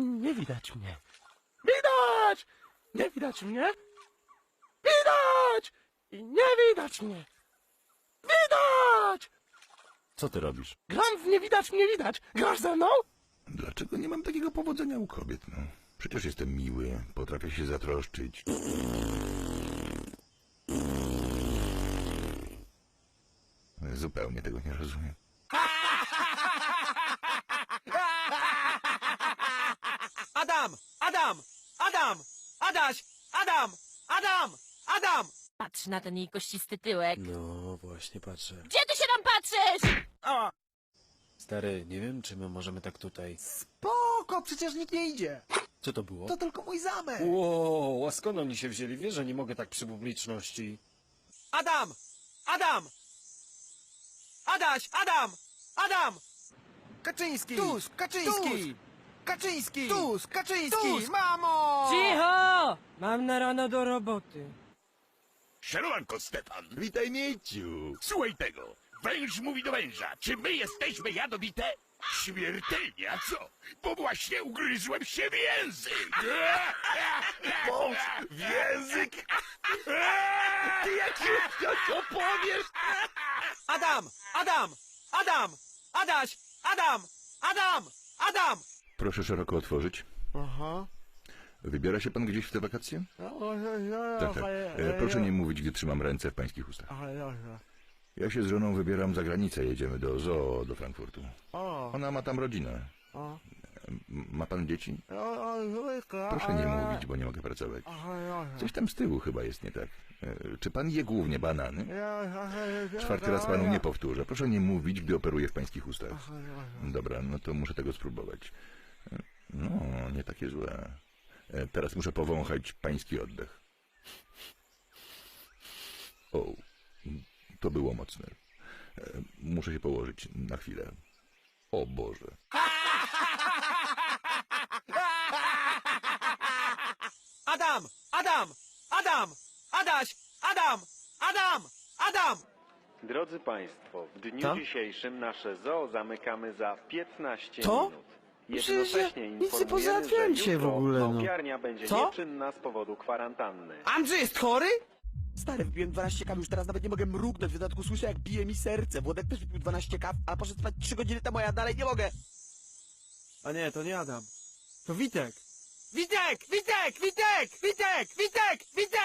Nie widać mnie. Widać! Nie widać mnie. Widać! I nie widać mnie. Widać! Co ty robisz? Gram w nie widać, mnie widać. Grasz ze mną? Dlaczego nie mam takiego powodzenia u kobiet, no? Przecież jestem miły, potrafię się zatroszczyć. Zupełnie tego nie rozumiem. Adam! Adam! Adaś! Adam! Adam! Adam! Patrz na ten jej kościsty tyłek. No, właśnie patrzę. Gdzie ty się tam patrzysz? O! Stary, nie wiem, czy my możemy tak tutaj. Spoko, przecież nikt nie idzie. Co to było? To tylko mój zamek. Wow, a skąd oni się wzięli? Wiesz, że nie mogę tak przy publiczności. Adam! Adam! Adaś! Adam! Adam! Kaczyński! Tusk! Kaczyński! Kaczyński! Tusk! Kaczyński! Tusk! Mamo! Cicho! Mam na rano do roboty. Sierowanko, Stefan! Witaj, Mieciu! Słuchaj tego! Węż mówi do węża, czy my jesteśmy jadowite? Śmiertelnie, a co? Bo właśnie ugryzłem się w język! Wąż w język! Ty jak się to powiesz? Adam! Adam! Adam! Adaś! Adam! Adam! Adam! Proszę szeroko otworzyć. Aha. Wybiera się pan gdzieś w te wakacje? No, Tak, tak. E, proszę nie mówić, gdy trzymam ręce w pańskich ustach. Ja się z żoną wybieram za granicę, jedziemy do zoo, do Frankfurtu. Ona ma tam rodzinę. Ma pan dzieci? Proszę nie mówić, bo nie mogę pracować. Coś tam z tyłu chyba jest nie tak. E, Czy pan je głównie banany? Czwarty raz panu nie powtórzę. Proszę nie mówić, gdy operuję w pańskich ustach. Dobra, no to muszę tego spróbować. No, nie takie złe. E, Teraz muszę powąchać pański oddech. O, to było mocne. E, Muszę się położyć na chwilę. O Boże. Adam! Adam! Adam! Adaś! Adam! Adam! Adam! Drodzy Państwo, w dniu dzisiejszym nasze zoo zamykamy za 15 Co? minut. Przecież ja Jednocześnie nic nie informujemy, pozałatwiałem że dzisiaj w jutro ogóle, no. małpiarnia będzie Co? nieczynna z powodu kwarantanny. Andrzej jest chory? Stary, wypiłem 12 kaw, już teraz nawet nie mogę mrugnąć, w dodatku słyszę jak bije mi serce. Włodek też wypił 12 kaw, a poszedł spać 3 godziny temu, a ja dalej nie mogę. A nie, to nie Adam. To Witek. Witek! Witek! Witek! Witek! Witek! Witek!